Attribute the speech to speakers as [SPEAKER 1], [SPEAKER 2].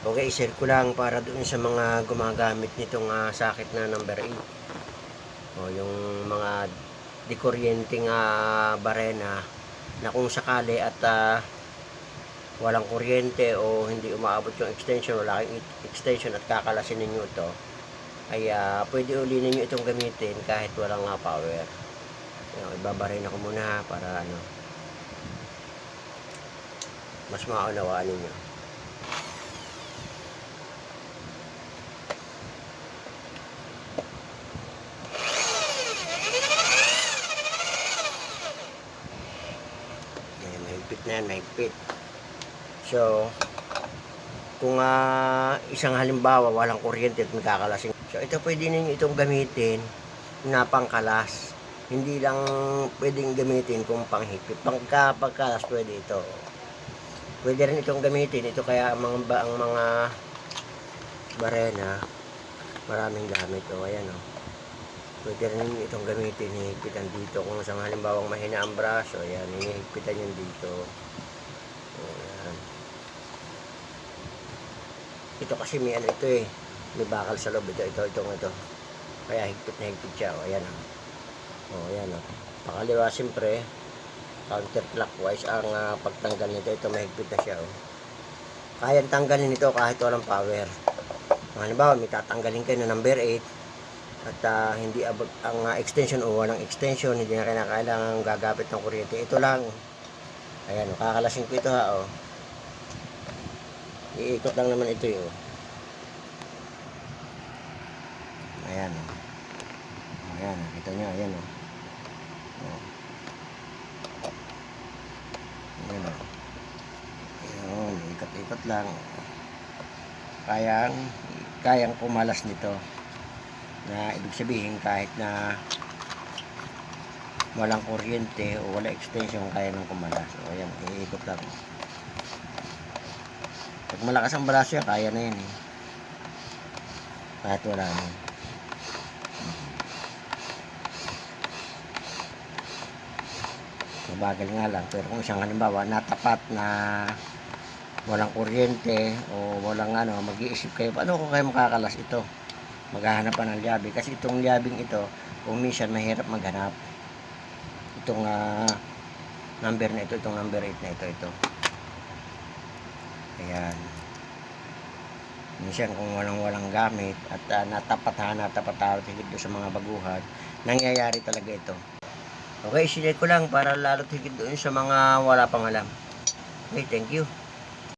[SPEAKER 1] Okay, share ko lang para doon sa mga gumagamit nitong ah, sakit na number 8. O yung mga dikuryenteng uh, barena na kung sakali at ah, walang kuryente o hindi umaabot yung extension, wala kayong extension at kakalasin ninyo ito, ay ah, pwede uli ninyo itong gamitin kahit walang ah, power. Yan, ibabarin ako muna para ano, mas maunawaan ninyo. Ayan, mahigpit na yan, mahigpit. So, kung ah, isang halimbawa walang kuryente at magkakalasing. So, ito pwede ninyo itong gamitin na pangkalas. Hindi lang pwedeng gamitin kung panghigpit. Pagka pagkalas pwede ito. Pwede rin itong gamitin. Ito kaya ang mga, ang mga barena, maraming gamit. O, ayan o. Pwede rin itong gamitin, hihigpitan dito. Kung sa halimbawa mahina ang braso, ayan, hihigpitan yun dito. Ayan. Ito kasi may ano ito eh. May bakal sa loob. Ito, ito, ito, ito. Kaya higpit na higpit siya. O, ayan o. O, ayan o. Pakaliwa, siyempre, counterclockwise ang ah, pagtanggal nito. Ito, mahigpit na siya o. Kaya tanggalin ito kahit walang power. Halimbawa, may tatanggalin kayo na number 8 at ah, hindi abot ang ah, extension o walang extension, hindi na kailangan gagapit ng kuryente. Ito lang. Ayan, o, kakalasin ko ito ha, o. Iikot lang naman ito yung. Ayan, o. Ayan, nakita nyo, ayan, o. Ayan, o. Ayan, ikot-ikot lang. Kayang, kayang pumalas nito na ibig sabihin kahit na walang kuryente o wala extension kaya nang kumalas so ayan iikot lang. Pag malakas ang balasya kaya na yan eh. Kahit wala na. Mabagal nga lang. Pero kung isang halimbawa natapat na walang kuryente o walang ano mag-iisip kayo paano ko kayo makakalas ito maghahanap pa ng liabi kasi itong liabing ito kung minsan mahirap maghanap. Itong ah, number na ito itong number 8 na ito ito. Ayan. Minsan kung walang walang gamit at uh, natapat ha natapat ha higit doon sa mga baguhan nangyayari talaga ito. Okay sinay ko lang para lalo't higit doon sa mga wala pang alam. Okay thank you